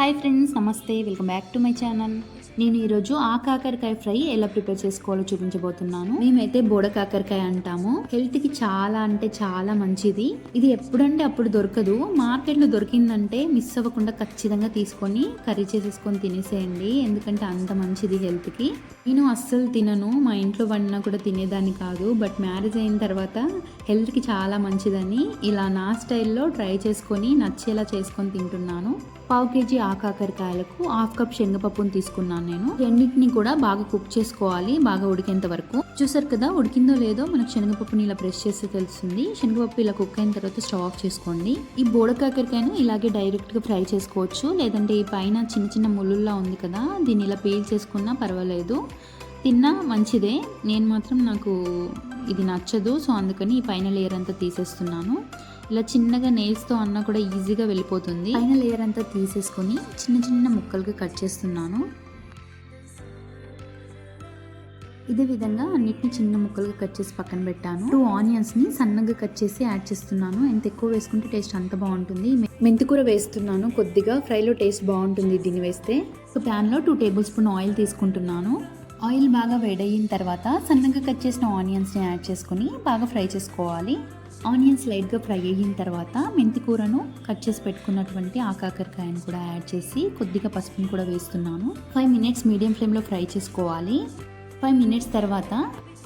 Hi friends నమస్తే welcome back to my channel. నేను ఈరోజు ఆ కాకరకాయ ఫ్రై ఎలా ప్రిపేర్ చేసుకోవాలో చూపించబోతున్నాను. మేమైతే బోడ కాకరకాయ అంటాము. హెల్త్కి చాలా అంటే చాలా మంచిది. ఇది ఎప్పుడంటే అప్పుడు దొరకదు. మార్కెట్లో దొరికిందంటే మిస్ అవ్వకుండా ఖచ్చితంగా తీసుకొని కర్రీ చేసేసుకొని తినేసేయండి. ఎందుకంటే అంత మంచిది హెల్త్కి. నేను అస్సలు తినను. మా ఇంట్లో వండినా కూడా తినేదాన్ని కాదు. బట్ మ్యారేజ్ అయిన తర్వాత హెల్త్కి చాలా మంచిదని ఇలా నా స్టైల్లో ట్రై చేసుకొని నచ్చేలా చేసుకొని తింటున్నాను. పావు కేజీ ఆకాకరకాయలకు హాఫ్ కప్ శనగపప్పును తీసుకున్నాను. నేను. రెండింటిని కూడా బాగా కుక్ చేసుకోవాలి బాగా ఉడికేంత వరకు. చూసారు కదా ఉడికిందో లేదో మనకు శనగపప్పుని ఇలా ప్రెస్ చేస్తే తెలుస్తుంది. శనగపప్పు ఇలా కుక్ అయిన తర్వాత స్టవ్ ఆఫ్ చేసుకోండి. ఈ బోడకాకరకాయను ఇలాగే డైరెక్ట్గా ఫ్రై చేసుకోవచ్చు. లేదంటే ఈ పైన చిన్న చిన్న ముళ్ళుల్లా ఉంది కదా దీన్ని ఇలా పీల్ చేసుకున్నా పర్వాలేదు. తిన్నా మంచిదే. నేను మాత్రం నాకు ఇది నచ్చదు సో అందుకని ఈ పైన లేయర్ అంతా తీసేస్తున్నాను. ఇలా చిన్నగా నెయిల్స్తో అన్నా కూడా ఈజీగా వెళ్ళిపోతుంది. పైన లేయర్ అంతా తీసేసుకొని చిన్న చిన్న ముక్కలుగా కట్ చేస్తున్నాను. ఇదే విధంగా అన్నిటిని చిన్న ముక్కలుగా కట్ చేసి పక్కన పెట్టాను. టూ ఆనియన్స్ని సన్నగా కట్ చేసి యాడ్ చేస్తున్నాను. ఎంత ఎక్కువ వేసుకుంటే టేస్ట్ అంత బాగుంటుంది. మెంతికూర వేస్తున్నాను. కొద్దిగా ఫ్రైలో టేస్ట్ బాగుంటుంది దీన్ని వేస్తే. సో ప్యాన్లో టూ టేబుల్ స్పూన్ ఆయిల్ తీసుకుంటున్నాను. ఆయిల్ బాగా వేడయిన తర్వాత సన్నగా కట్ చేసిన ఆనియన్స్ని యాడ్ చేసుకుని బాగా ఫ్రై చేసుకోవాలి. ఆనియన్స్ లైట్గా ఫ్రై అయిన తర్వాత మెంతి కూరను కట్ చేసి పెట్టుకున్నటువంటి ఆకాకరకాయను కూడా యాడ్ చేసి కొద్దిగా పసుపుని కూడా వేస్తున్నాను. ఫైవ్ మినిట్స్ మీడియం ఫ్లేమ్లో ఫ్రై చేసుకోవాలి. ఫైవ్ మినిట్స్ తర్వాత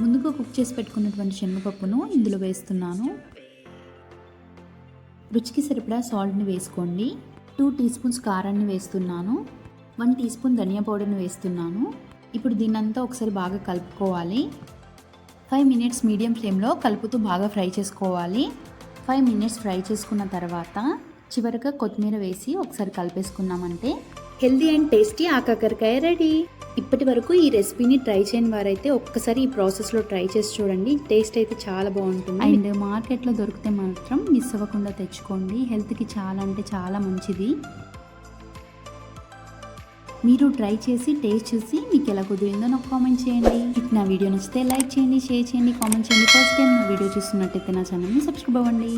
ముందుగా కుక్ చేసి పెట్టుకున్నటువంటి శనగపప్పును ఇందులో వేస్తున్నాను. రుచికి సరిపడా సాల్ట్ని వేసుకోండి. టూ టీ స్పూన్స్ కారాన్ని వేస్తున్నాను. వన్ టీ స్పూన్ ధనియా పౌడర్ని వేస్తున్నాను. ఇప్పుడు దీన్నంతా ఒకసారి బాగా కలుపుకోవాలి. ఫైవ్ మినిట్స్ మీడియం ఫ్లేమ్లో కలుపుతూ బాగా ఫ్రై చేసుకోవాలి. ఫైవ్ మినిట్స్ ఫ్రై చేసుకున్న తర్వాత చివరిగా కొత్తిమీర వేసి ఒకసారి కలిపేసుకున్నామంటే హెల్దీ అండ్ టేస్టీ ఆకాకరకాయ రెడీ. ఇప్పటి వరకు ఈ రెసిపీని ట్రై చేయని వారైతే ఒక్కసారి ఈ ప్రాసెస్లో ట్రై చేసి చూడండి. టేస్ట్ అయితే చాలా బాగుంటుంది. అండ్ మార్కెట్లో దొరికితే మాత్రం మిస్ అవ్వకుండా తెచ్చుకోండి. హెల్త్కి చాలా అంటే చాలా మంచిది. మీరు ట్రై చేసి టేస్ట్ చూసి మీకు ఎలా కుదిరిందో నాకు కామెంట్ చేయండి. మీకు నా వీడియో నచ్చితే లైక్ చేయండి షేర్ చేయండి కామెంట్ చేయండి. ఫస్ట్ టైం నా వీడియో చూస్తున్నట్టయితే నా ఛానల్ని సబ్స్క్రైబ్ అవ్వండి.